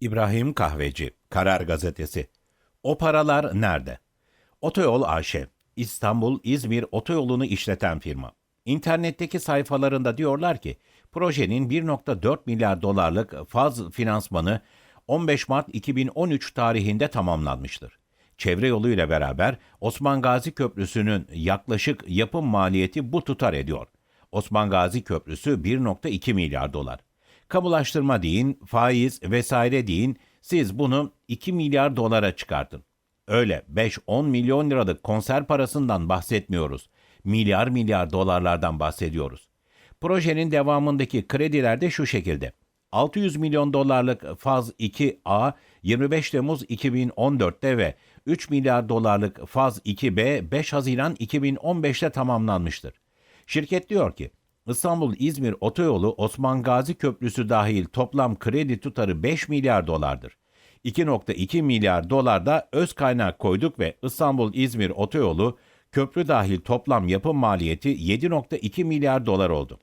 İbrahim Kahveci, Karar Gazetesi. O paralar nerede? Otoyol AŞ, İstanbul İzmir otoyolunu işleten firma. İnternetteki sayfalarında diyorlar ki, projenin 1.4 milyar dolarlık faz finansmanı 15 Mart 2013 tarihinde tamamlanmıştır. Çevre yoluyla beraber Osman Gazi Köprüsü'nün yaklaşık yapım maliyeti bu tutar ediyor. Osman Gazi Köprüsü 1.2 milyar dolar. Kamulaştırma deyin, faiz vesaire deyin, siz bunu 2 milyar dolara çıkartın. Öyle 5-10 milyon liralık konser parasından bahsetmiyoruz. Milyar milyar dolarlardan bahsediyoruz. Projenin devamındaki krediler de şu şekilde. 600 milyon dolarlık faz 2A 25 Temmuz 2014'te ve 3 milyar dolarlık faz 2B 5 Haziran 2015'te tamamlanmıştır. Şirket diyor ki, İstanbul-İzmir otoyolu Osman Gazi Köprüsü dahil toplam kredi tutarı 5 milyar dolardır. 2.2 milyar dolar da öz kaynak koyduk ve İstanbul-İzmir otoyolu köprü dahil toplam yapım maliyeti 7.2 milyar dolar oldu.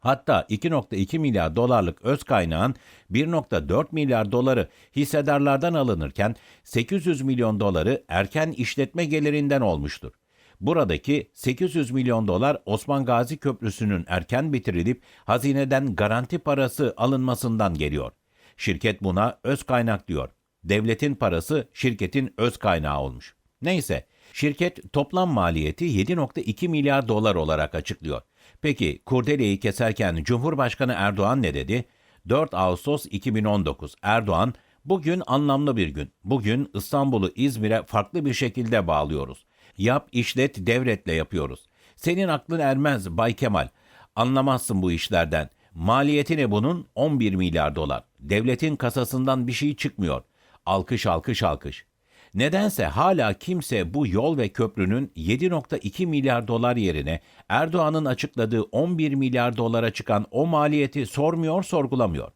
Hatta 2.2 milyar dolarlık öz kaynağın 1.4 milyar doları hissedarlardan alınırken 800 milyon doları erken işletme gelirinden olmuştur. Buradaki 800 milyon dolar Osman Gazi Köprüsü'nün erken bitirilip hazineden garanti parası alınmasından geliyor. Şirket buna öz kaynak diyor. Devletin parası şirketin öz kaynağı olmuş. Neyse, şirket toplam maliyeti 7.2 milyar dolar olarak açıklıyor. Peki kurdeleyi keserken Cumhurbaşkanı Erdoğan ne dedi? 4 Ağustos 2019 Erdoğan, bugün anlamlı bir gün. Bugün İstanbul'u İzmir'e farklı bir şekilde bağlıyoruz. Yap, işlet, devletle yapıyoruz. Senin aklın ermez Bay Kemal. Anlamazsın bu işlerden. Maliyeti ne bunun? 11 milyar dolar. Devletin kasasından bir şey çıkmıyor. Alkış alkış alkış. Nedense hala kimse bu yol ve köprünün 7.2 milyar dolar yerine Erdoğan'ın açıkladığı 11 milyar dolara çıkan o maliyeti sormuyor, sorgulamıyor.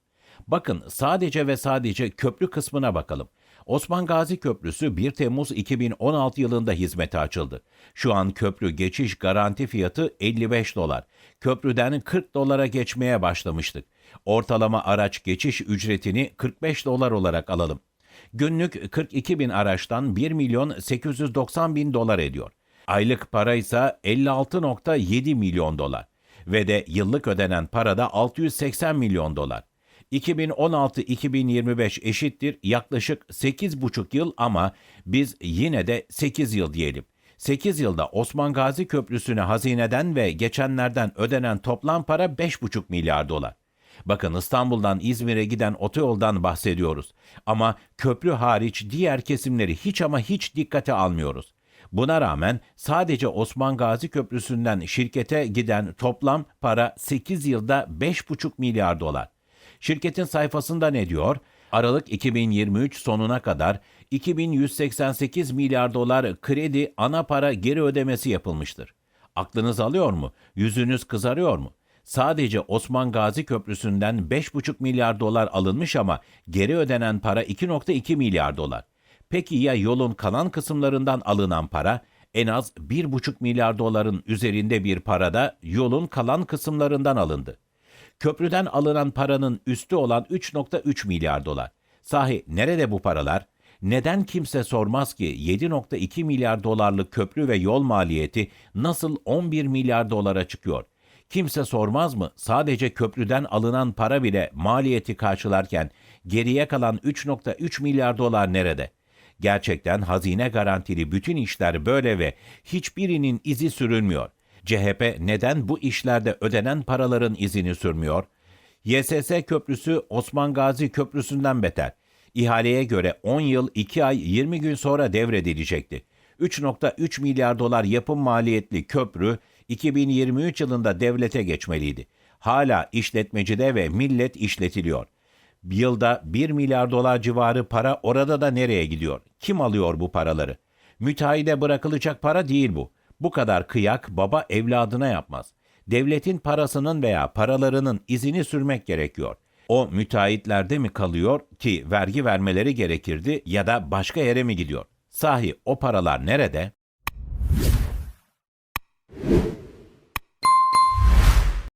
Bakın sadece ve sadece köprü kısmına bakalım. Osman Gazi Köprüsü 1 Temmuz 2016 yılında hizmete açıldı. Şu an köprü geçiş garanti fiyatı 55 dolar. Köprüden 40 dolara geçmeye başlamıştık. Ortalama araç geçiş ücretini 45 dolar olarak alalım. Günlük 42 bin araçtan 1 milyon 890 bin dolar ediyor. Aylık para ise 56.7 milyon dolar ve de yıllık ödenen para da 680 milyon dolar. 2016-2025 eşittir yaklaşık 8,5 yıl ama biz yine de 8 yıl diyelim. 8 yılda Osman Gazi Köprüsü'ne hazineden ve geçenlerden ödenen toplam para 5,5 milyar dolar. Bakın İstanbul'dan İzmir'e giden otoyoldan bahsediyoruz. Ama köprü hariç diğer kesimleri hiç ama hiç dikkate almıyoruz. Buna rağmen sadece Osman Gazi Köprüsü'nden şirkete giden toplam para 8 yılda 5,5 milyar dolar. Şirketin sayfasında ne diyor? Aralık 2023 sonuna kadar 2188 milyar dolar kredi ana para geri ödemesi yapılmıştır. Aklınız alıyor mu? Yüzünüz kızarıyor mu? Sadece Osman Gazi Köprüsü'nden 5,5 milyar dolar alınmış ama geri ödenen para 2,2 milyar dolar. Peki ya yolun kalan kısımlarından alınan para? En az 1,5 milyar doların üzerinde bir para da yolun kalan kısımlarından alındı. Köprüden alınan paranın üstü olan 3,3 milyar dolar. Sahi nerede bu paralar? Neden kimse sormaz ki 7,2 milyar dolarlık köprü ve yol maliyeti nasıl 11 milyar dolara çıkıyor? Kimse sormaz mı sadece köprüden alınan para bile maliyeti karşılarken geriye kalan 3,3 milyar dolar nerede? Gerçekten hazine garantili bütün işler böyle ve hiçbirinin izi sürülmüyor. CHP neden bu işlerde ödenen paraların izini sürmüyor? YSS Köprüsü Osman Gazi Köprüsü'nden beter. İhaleye göre 10 yıl 2 ay 20 gün sonra devredilecekti. 3.3 milyar dolar yapım maliyetli köprü 2023 yılında devlete geçmeliydi. Hala işletmecide ve millet işletiliyor. Yılda 1 milyar dolar civarı para orada da nereye gidiyor? Kim alıyor bu paraları? Müteahhide bırakılacak para değil bu. Bu kadar kıyak baba evladına yapmaz. Devletin parasının veya paralarının izini sürmek gerekiyor. O müteahhitlerde mi kalıyor ki vergi vermeleri gerekirdi ya da başka yere mi gidiyor? Sahi o paralar nerede?